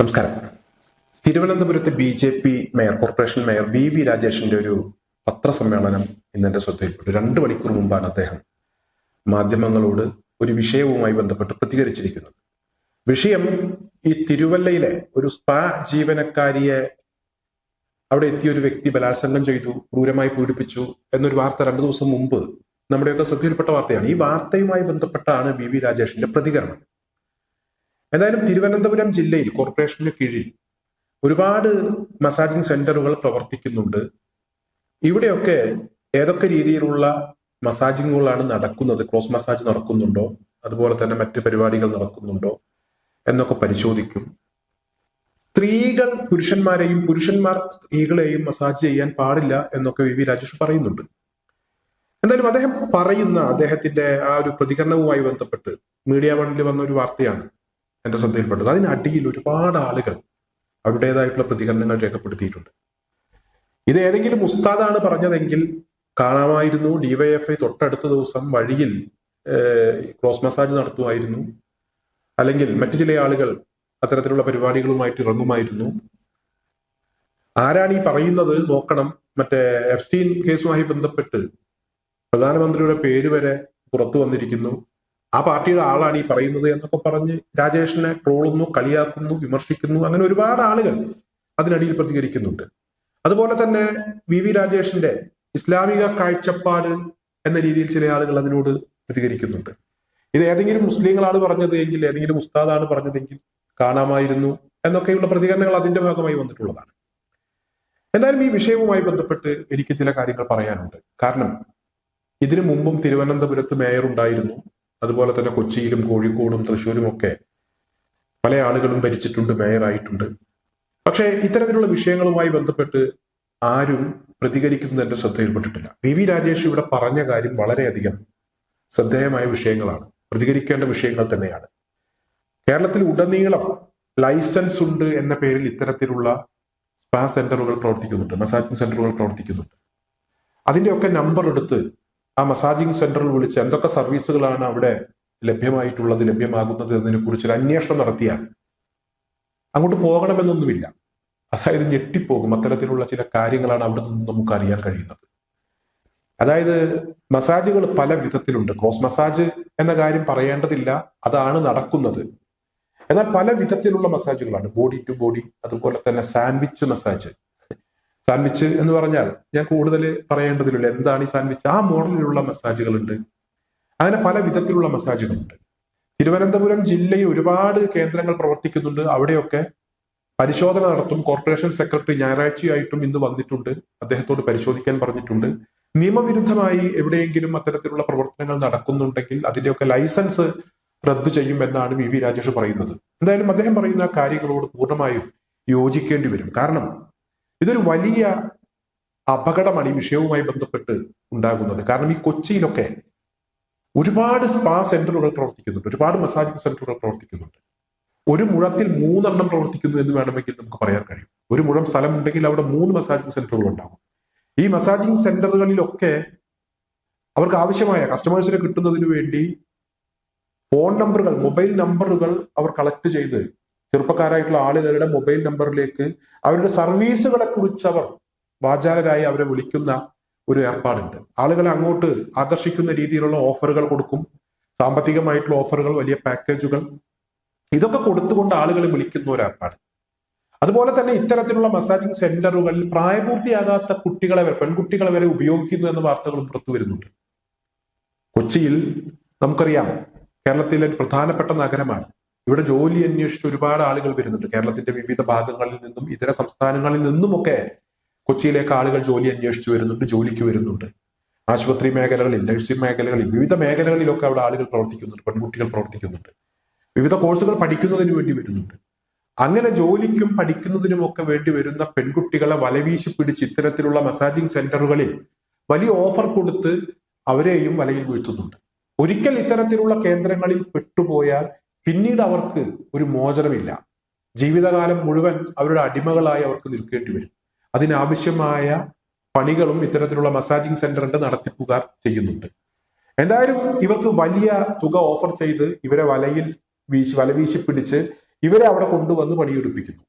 നമസ്കാരം. തിരുവനന്തപുരത്ത് B J P mayor corporation mayor V V രാജേഷിന്റെ ഒരു പത്രസമ്മേളനം ഇന്ന് എന്റെ ശ്രദ്ധയിൽപ്പെട്ടു. രണ്ട് മണിക്കൂർ മുമ്പാണ് അദ്ദേഹം മാധ്യമങ്ങളോട് ഒരു വിഷയവുമായി ബന്ധപ്പെട്ട് പ്രതികരിച്ചിരിക്കുന്നത്. വിഷയം ഈ തിരുവല്ലയിലെ ഒരു സ്പാ ജീവനക്കാരിയെ അവിടെ എത്തിയ ഒരു വ്യക്തി ബലാത്സംഗം ചെയ്തു ക്രൂരമായി പീഡിപ്പിച്ചു എന്നൊരു വാർത്ത രണ്ടു ദിവസം മുമ്പ് നമ്മുടെയൊക്കെ ശ്രദ്ധയിൽപ്പെട്ട വാർത്തയാണ്. ഈ വാർത്തയുമായി ബന്ധപ്പെട്ടാണ് വി വി രാജേഷിന്റെ പ്രതികരണം. എന്തായാലും തിരുവനന്തപുരം ജില്ലയിൽ കോർപ്പറേഷന് കീഴിൽ ഒരുപാട് മസാജിങ് സെന്ററുകൾ പ്രവർത്തിക്കുന്നുണ്ട്. ഇവിടെയൊക്കെ ഏതൊക്കെ രീതിയിലുള്ള മസാജിങ്ങുകളാണ് നടക്കുന്നത്? ക്രോസ് മസാജ് നടക്കുന്നുണ്ടോ? അതുപോലെ തന്നെ മറ്റ് പരിപാടികൾ നടക്കുന്നുണ്ടോ? എന്നൊക്കെ പരിശോധിക്കും. സ്ത്രീകൾ പുരുഷന്മാരെയും പുരുഷന്മാർ സ്ത്രീകളെയും മസാജ് ചെയ്യാൻ പാടില്ല എന്നൊക്കെ വി വി രാജേഷ് പറയുന്നുണ്ട്. എന്തായാലും അദ്ദേഹം പറയുന്ന അദ്ദേഹത്തിന്റെ ആ ഒരു പ്രതികരണവുമായി ബന്ധപ്പെട്ട് മീഡിയ വണ്ണിൽ വന്ന ഒരു വാർത്തയാണ്. എന്റെ ശ്രദ്ധയിൽപ്പെട്ടത്. അതിനടിയിൽ ഒരുപാട് ആളുകൾ അവരുടേതായിട്ടുള്ള പ്രതികരണങ്ങൾ രേഖപ്പെടുത്തിയിട്ടുണ്ട്. ഇത് ഏതെങ്കിലും ഉസ്താദാണ് പറഞ്ഞതെങ്കിൽ കാണാമായിരുന്നു. ഡിവൈഎഫ്ഐ തൊട്ടടുത്ത ദിവസം വഴിയിൽ ക്രോസ് മസാജ് നടത്തുമായിരുന്നു. അല്ലെങ്കിൽ മറ്റു ചില ആളുകൾ അത്തരത്തിലുള്ള പരിപാടികളുമായിട്ട് ഇറങ്ങുമായിരുന്നു. ആരാണ് ഈ പറയുന്നത്? നോക്കണം. മറ്റേ എഫ്സ്റ്റീൻ കേസുമായി ബന്ധപ്പെട്ട് പ്രധാനമന്ത്രിയുടെ പേര് വരെ പുറത്തു വന്നിരിക്കുന്നു. ആ പാർട്ടിയുടെ ആളാണ് ഈ പറയുന്നത് എന്നൊക്കെ പറഞ്ഞ് രാജേഷിനെ ട്രോളുന്നു കളിയാക്കുന്നു വിമർശിക്കുന്നു അങ്ങനെ ഒരുപാട് ആളുകൾ അതിനടിയിൽ പ്രതികരിക്കുന്നുണ്ട്. അതുപോലെ തന്നെ വി വി രാജേഷിന്റെ ഇസ്ലാമിക കാഴ്ചപ്പാട് എന്ന രീതിയിൽ ചില ആളുകൾ അതിനോട് പ്രതികരിക്കുന്നുണ്ട്. ഇത് ഏതെങ്കിലും മുസ്ലിങ്ങളാണ് പറഞ്ഞത് എങ്കിൽ ഏതെങ്കിലും ഉസ്താദാണ് പറഞ്ഞതെങ്കിൽ കാണാമായിരുന്നു എന്നൊക്കെയുള്ള പ്രതികരണങ്ങൾ അതിന്റെ ഭാഗമായി വന്നിട്ടുള്ളതാണ്. എന്തായാലും ഈ വിഷയവുമായി ബന്ധപ്പെട്ട് എനിക്ക് ചില കാര്യങ്ങൾ പറയാനുണ്ട്. കാരണം ഇതിനു മുമ്പും തിരുവനന്തപുരത്ത് മേയർ ഉണ്ടായിരുന്നു. അതുപോലെ തന്നെ കൊച്ചിയിലും കോഴിക്കോടും തൃശ്ശൂരും ഒക്കെ പല ആളുകളും ഭരിച്ചിട്ടുണ്ട് മേയറായിട്ടുണ്ട്. പക്ഷേ ഇത്തരത്തിലുള്ള വിഷയങ്ങളുമായി ബന്ധപ്പെട്ട് ആരും പ്രതികരിക്കുന്നത് എന്റെ ശ്രദ്ധയിൽപ്പെട്ടിട്ടില്ല. വി വി രാജേഷ് ഇവിടെ പറഞ്ഞ കാര്യം വളരെയധികം ശ്രദ്ധേയമായ വിഷയങ്ങളാണ്. പ്രതികരിക്കേണ്ട വിഷയങ്ങൾ തന്നെയാണ്. കേരളത്തിൽ ഉടനീളം ലൈസൻസ് ഉണ്ട് എന്ന പേരിൽ ഇത്തരത്തിലുള്ള സ്പാ സെന്ററുകൾ പ്രവർത്തിക്കുന്നുണ്ട് മസാജിങ് സെന്ററുകൾ പ്രവർത്തിക്കുന്നുണ്ട്. അതിന്റെയൊക്കെ നമ്പർ എടുത്ത് ആ മസാജിങ് സെന്ററിൽ വിളിച്ച് എന്തൊക്കെ സർവീസുകളാണ് അവിടെ ലഭ്യമായിട്ടുള്ളത് ലഭ്യമാകുന്നത് എന്നതിനെ കുറിച്ച് ഒരു അന്വേഷണം നടത്തിയാൽ അങ്ങോട്ട് പോകണമെന്നൊന്നുമില്ല. അതായത് ഞെട്ടിപ്പോകും അത്തരത്തിലുള്ള ചില കാര്യങ്ങളാണ് അവിടെ നിന്ന് നമുക്ക് അറിയാൻ കഴിയുന്നത്. അതായത് മസാജുകൾ പല വിധത്തിലുണ്ട്. ക്രോസ് മസാജ് എന്ന കാര്യം പറയേണ്ടതില്ല. അതാണ് നടക്കുന്നത്. എന്നാൽ പല വിധത്തിലുള്ള മസാജുകളാണ്. ബോഡി ടു ബോഡി അതുപോലെ തന്നെ സാൻഡ്വിച്ച് മസാജ്. സാൻഡ്വിച്ച് എന്ന് പറഞ്ഞാൽ ഞാൻ കൂടുതൽ പറയേണ്ടതില്ല എന്താണ് ഈ സാൻഡ്വിച്ച്? ആ മോഡലിലുള്ള മസാജുകളുണ്ട്. അങ്ങനെ പല വിധത്തിലുള്ള മസാജുകളുണ്ട്. തിരുവനന്തപുരം ജില്ലയിൽ ഒരുപാട് കേന്ദ്രങ്ങൾ പ്രവർത്തിക്കുന്നുണ്ട്. അവിടെയൊക്കെ പരിശോധന നടത്തും. കോർപ്പറേഷൻ സെക്രട്ടറി ഞായറാഴ്ചയായിട്ടും ഇന്ന് വന്നിട്ടുണ്ട്. അദ്ദേഹത്തോട് പരിശോധിക്കാൻ പറഞ്ഞിട്ടുണ്ട്. നിയമവിരുദ്ധമായി എവിടെയെങ്കിലും അത്തരത്തിലുള്ള പ്രവർത്തനങ്ങൾ നടക്കുന്നുണ്ടെങ്കിൽ അതിന്റെയൊക്കെ ലൈസൻസ് റദ്ദു ചെയ്യും എന്നാണ് വി വി രാജേഷ് പറയുന്നത്. എന്തായാലും അദ്ദേഹം പറയുന്ന കാര്യങ്ങളോട് പൂർണമായും യോജിക്കേണ്ടി വരും. കാരണം ഇതൊരു വലിയ അപകടമാണ് ഈ വിഷയവുമായി ബന്ധപ്പെട്ട് ഉണ്ടാകുന്നത്. കാരണം ഈ കൊച്ചിയിലൊക്കെ ഒരുപാട് സ്പാ സെന്ററുകൾ പ്രവർത്തിക്കുന്നുണ്ട്. ഒരുപാട് മസാജിങ് സെന്ററുകൾ പ്രവർത്തിക്കുന്നുണ്ട്. ഒരു മുഴത്തിൽ മൂന്നെണ്ണം പ്രവർത്തിക്കുന്നു എന്ന് വേണമെങ്കിൽ നമുക്ക് പറയാൻ കഴിയും. ഒരു മുഴം സ്ഥലം ഉണ്ടെങ്കിൽ അവിടെ മൂന്ന് മസാജിങ് സെന്ററുകൾ ഉണ്ടാകും. ഈ മസാജിങ് സെന്ററുകളിലൊക്കെ അവർക്ക് ആവശ്യമായ കസ്റ്റമേഴ്സിനെ കിട്ടുന്നതിന് വേണ്ടി ഫോൺ നമ്പറുകൾ മൊബൈൽ നമ്പറുകൾ അവർ കളക്ട് ചെയ്ത് ചെറുപ്പക്കാരായിട്ടുള്ള ആളുകളുടെ മൊബൈൽ നമ്പറിലേക്ക് അവരുടെ സർവീസുകളെ കുറിച്ച് അവർ വാചാലരായി അവരെ വിളിക്കുന്ന ഒരു ഏർപ്പാടുണ്ട്. ആളുകളെ അങ്ങോട്ട് ആകർഷിക്കുന്ന രീതിയിലുള്ള ഓഫറുകൾ കൊടുക്കും. സാമ്പത്തികമായിട്ടുള്ള ഓഫറുകൾ വലിയ പാക്കേജുകൾ. ഇതൊക്കെ കൊടുത്തുകൊണ്ട് ആളുകളെ വിളിക്കുന്ന ഒരു ഏർപ്പാട്. അതുപോലെ തന്നെ ഇത്തരത്തിലുള്ള മസാജിങ് സെന്ററുകളിൽ പ്രായപൂർത്തിയാകാത്ത കുട്ടികളെ വരെ പെൺകുട്ടികളെ വരെ ഉപയോഗിക്കുന്നു എന്ന വാർത്തകളും പുറത്തു വരുന്നുണ്ട്. കൊച്ചിയിൽ നമുക്കറിയാം കേരളത്തിലെ പ്രധാനപ്പെട്ട നഗരമാണ് ഇവിടെ ജോലി അന്വേഷിച്ച് ഒരുപാട് ആളുകൾ വരുന്നുണ്ട്. കേരളത്തിന്റെ വിവിധ ഭാഗങ്ങളിൽ നിന്നും ഇതര സംസ്ഥാനങ്ങളിൽ നിന്നുമൊക്കെ കൊച്ചിയിലേക്ക് ആളുകൾ ജോലി അന്വേഷിച്ച് വരുന്നുണ്ട് ജോലിക്ക് വരുന്നുണ്ട്. ആശുപത്രി മേഖലകളിൽ നഴ്സിംഗ് മേഖലകളിൽ വിവിധ മേഖലകളിലൊക്കെ അവിടെ ആളുകൾ പ്രവർത്തിക്കുന്നുണ്ട് പെൺകുട്ടികൾ പ്രവർത്തിക്കുന്നുണ്ട്. വിവിധ കോഴ്സുകൾ പഠിക്കുന്നതിന് വേണ്ടി വരുന്നുണ്ട്. അങ്ങനെ ജോലിക്കും പഠിക്കുന്നതിനുമൊക്കെ വേണ്ടി വരുന്ന പെൺകുട്ടികളെ വലവീശി പിടിച്ച് ഇത്തരത്തിലുള്ള മസാജിങ് സെന്ററുകളിൽ വലിയ ഓഫർ കൊടുത്ത് അവരെയും വലയിൽ വീഴ്ത്തുന്നുണ്ട്. ഒരിക്കൽ ഇത്തരത്തിലുള്ള കേന്ദ്രങ്ങളിൽ പെട്ടുപോയാൽ പിന്നീട് അവർക്ക് ഒരു മോചനമില്ല. ജീവിതകാലം മുഴുവൻ അവരുടെ അടിമകളായി അവർക്ക് നിൽക്കേണ്ടി വരും. അതിനാവശ്യമായ പണികളും ഇത്തരത്തിലുള്ള മസാജിങ് സെന്ററിന്റെ നടത്തിപ്പുകാർ ചെയ്യുന്നുണ്ട്. എന്തായാലും ഇവർക്ക് വലിയ തുക ഓഫർ ചെയ്ത് ഇവരെ വലയിൽ വീശി വലവീശി പിടിച്ച് ഇവരെ അവിടെ കൊണ്ടുവന്ന് പണിയെടുപ്പിക്കുന്നു.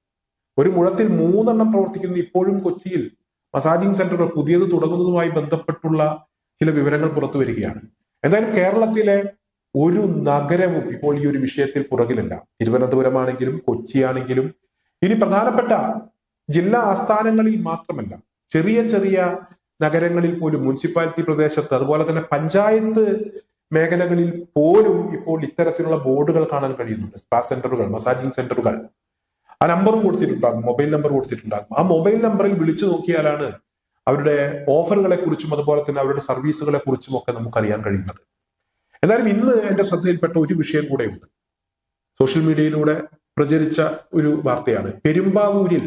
ഒരു മുഴത്തിൽ മൂന്നെണ്ണം പ്രവർത്തിക്കുന്ന ഇപ്പോഴും കൊച്ചിയിൽ. മസാജിങ് സെന്ററുകൾ പുതിയത് തുടങ്ങുന്നതുമായി ബന്ധപ്പെട്ടുള്ള ചില വിവരങ്ങൾ പുറത്തു വരികയാണ് എന്തായാലും കേരളത്തിലെ ഒരു നഗരവും ഇപ്പോൾ ഈ ഒരു വിഷയത്തിൽ പുറകിലല്ല. തിരുവനന്തപുരമാണെങ്കിലും കൊച്ചിയാണെങ്കിലും ഇനി പ്രധാനപ്പെട്ട ജില്ലാ ആസ്ഥാനങ്ങളിൽ മാത്രമല്ല ചെറിയ ചെറിയ നഗരങ്ങളിൽ പോലും മുനിസിപ്പാലിറ്റി പ്രദേശത്ത് അതുപോലെ തന്നെ പഞ്ചായത്ത് മേഖലകളിൽ പോലും ഇപ്പോൾ ഇത്തരത്തിലുള്ള ബോർഡുകൾ കാണാൻ കഴിയുന്നുണ്ട്. സ്പാ സെന്ററുകൾ മസാജിങ് സെന്ററുകൾ. ആ നമ്പറും കൊടുത്തിട്ടുണ്ടാകും മൊബൈൽ നമ്പർ കൊടുത്തിട്ടുണ്ടാകും. ആ മൊബൈൽ നമ്പറിൽ വിളിച്ചു നോക്കിയാലാണ് അവരുടെ ഓഫറുകളെ കുറിച്ചും അതുപോലെ തന്നെ അവരുടെ സർവീസുകളെ കുറിച്ചും ഒക്കെ നമുക്ക് അറിയാൻ കഴിയുന്നത്. എന്നാലും ഇന്ന് എന്റെ ശ്രദ്ധയിൽപ്പെട്ട ഒരു വിഷയം കൂടെയുണ്ട്. സോഷ്യൽ മീഡിയയിലൂടെ പ്രചരിച്ച ഒരു വാർത്തയാണ്. പെരുമ്പാവൂരിൽ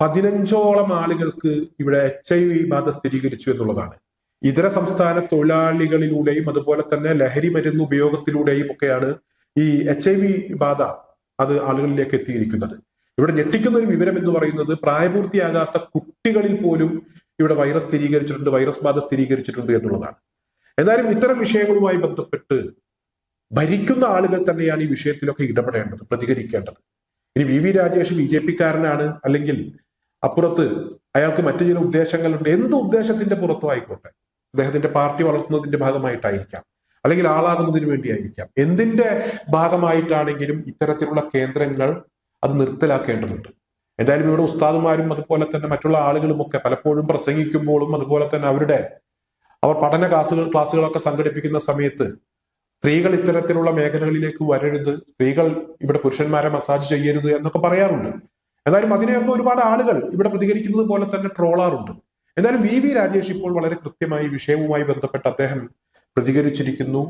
പതിനഞ്ചോളം ആളുകൾക്ക് ഇവിടെ എച്ച് ഐ വി ബാധ സ്ഥിരീകരിച്ചു എന്നുള്ളതാണ്. ഇതര സംസ്ഥാന തൊഴിലാളികളിലൂടെയും അതുപോലെ തന്നെ ലഹരി മരുന്ന് ഉപയോഗത്തിലൂടെയും ഒക്കെയാണ് ഈ എച്ച് ഐ വി ബാധ അത് ആളുകളിലേക്ക് എത്തിയിരിക്കുന്നത്. ഇവിടെ ഞെട്ടിക്കുന്ന ഒരു വിവരം എന്ന് പറയുന്നത് പ്രായപൂർത്തിയാകാത്ത കുട്ടികളിൽ പോലും ഇവിടെ വൈറസ് സ്ഥിരീകരിച്ചിട്ടുണ്ട് വൈറസ് ബാധ സ്ഥിരീകരിച്ചിട്ടുണ്ട് എന്നുള്ളതാണ്. എന്നാലും ഇത്തരം വിഷയങ്ങളുമായി ബന്ധപ്പെട്ട് ഭരിക്കുന്ന ആളുകൾ തന്നെയാണ് ഈ വിഷയത്തിലൊക്കെ ഇടപെടേണ്ടത് പ്രതികരിക്കേണ്ടത്. ഇനി V V Rajesh B J പിക്കാരനാണ് അല്ലെങ്കിൽ അപ്പുറത്ത് അയാൾക്ക് മറ്റു ചില ഉദ്ദേശങ്ങളുണ്ട് എന്ത് ഉദ്ദേശത്തിന്റെ പുറത്തും ആയിക്കോട്ടെ. അദ്ദേഹത്തിന്റെ പാർട്ടി വളർത്തുന്നതിന്റെ ഭാഗമായിട്ടായിരിക്കാം. അല്ലെങ്കിൽ ആളാകുന്നതിന് വേണ്ടിയായിരിക്കാം. എന്തിന്റെ ഭാഗമായിട്ടാണെങ്കിലും ഇത്തരത്തിലുള്ള കേന്ദ്രങ്ങൾ അത് നിർത്തലാക്കേണ്ടതുണ്ട്. എന്തായാലും ഇവിടെ ഉസ്താദുമാരും അതുപോലെ തന്നെ മറ്റുള്ള ആളുകളും ഒക്കെ പലപ്പോഴും പ്രസംഗിക്കുമ്പോഴും അതുപോലെ തന്നെ അവരുടെ അവർ പഠന ക്ലാസ്സുകൾ ക്ലാസ്സുകളൊക്കെ സംഘടിപ്പിക്കുന്ന സമയത്ത് സ്ത്രീകൾ ഇത്തരത്തിലുള്ള മേഖലകളിലേക്ക് വരരുത് സ്ത്രീകൾ ഇവിടെ പുരുഷന്മാരെ മസാജ് ചെയ്യരുത് എന്നൊക്കെ പറയാറുണ്ട്. എന്നാലും അതിനെയൊക്കെ ഒരുപാട് ആളുകൾ ഇവിടെ പ്രതികരിക്കുന്നത് പോലെ തന്നെ ട്രോളാറുണ്ട്. എന്നാലും വി വി രാജേഷ് ഇപ്പോൾ വളരെ കൃത്യമായി വിഷയവുമായി ബന്ധപ്പെട്ട് അദ്ദേഹം പ്രതികരിച്ചിരിക്കുന്നു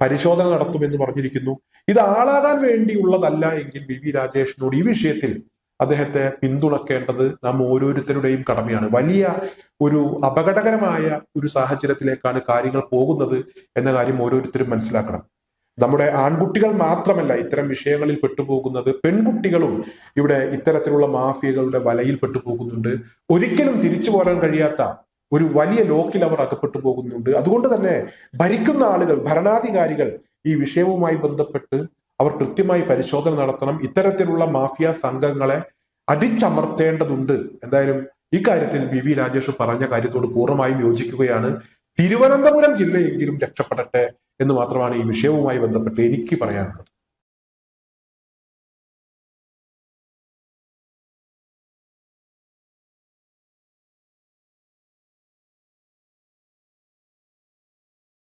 പരിശോധന നടത്തുമെന്ന് പറഞ്ഞിരിക്കുന്നു. ഇത് ആളാകാൻ വേണ്ടിയുള്ളതല്ല എങ്കിൽ വി വി രാജേഷിനോട് ഈ വിഷയത്തിൽ അദ്ദേഹത്തെ പിന്തുണക്കേണ്ടത് നാം ഓരോരുത്തരുടെയും കടമയാണ്. വലിയ ഒരു അപകടകരമായ ഒരു സാഹചര്യത്തിലേക്കാണ് കാര്യങ്ങൾ പോകുന്നത് എന്ന കാര്യം ഓരോരുത്തരും മനസ്സിലാക്കണം. നമ്മുടെ ആൺകുട്ടികൾ മാത്രമല്ല ഇത്തരം വിഷയങ്ങളിൽ പെട്ടുപോകുന്നത് പെൺകുട്ടികളും ഇവിടെ ഇത്തരത്തിലുള്ള മാഫിയകളുടെ വലയിൽ പെട്ടുപോകുന്നുണ്ട്. ഒരിക്കലും തിരിച്ചു പോരാൻ കഴിയാത്ത ഒരു വലിയ ലോക്കിൽ അവർ അകപ്പെട്ടു പോകുന്നുണ്ട്. അതുകൊണ്ട് തന്നെ ഭരിക്കുന്ന ആളുകൾ ഭരണാധികാരികൾ ഈ വിഷയവുമായി ബന്ധപ്പെട്ട് അവർ കൃത്യമായി പരിശോധന നടത്തണം. ഇത്തരത്തിലുള്ള മാഫിയ സംഘങ്ങളെ അടിച്ചമർത്തേണ്ടതുണ്ട്. എന്തായാലും ഇക്കാര്യത്തിൽ വി വി രാജേഷ് പറഞ്ഞ കാര്യത്തോട് പൂർണമായും യോജിക്കുകയാണ്. തിരുവനന്തപുരം ജില്ലയെങ്കിലും രക്ഷപ്പെടട്ടെ എന്ന് മാത്രമാണ് ഈ വിഷയവുമായി ബന്ധപ്പെട്ട് എനിക്ക് പറയാനുള്ളത്.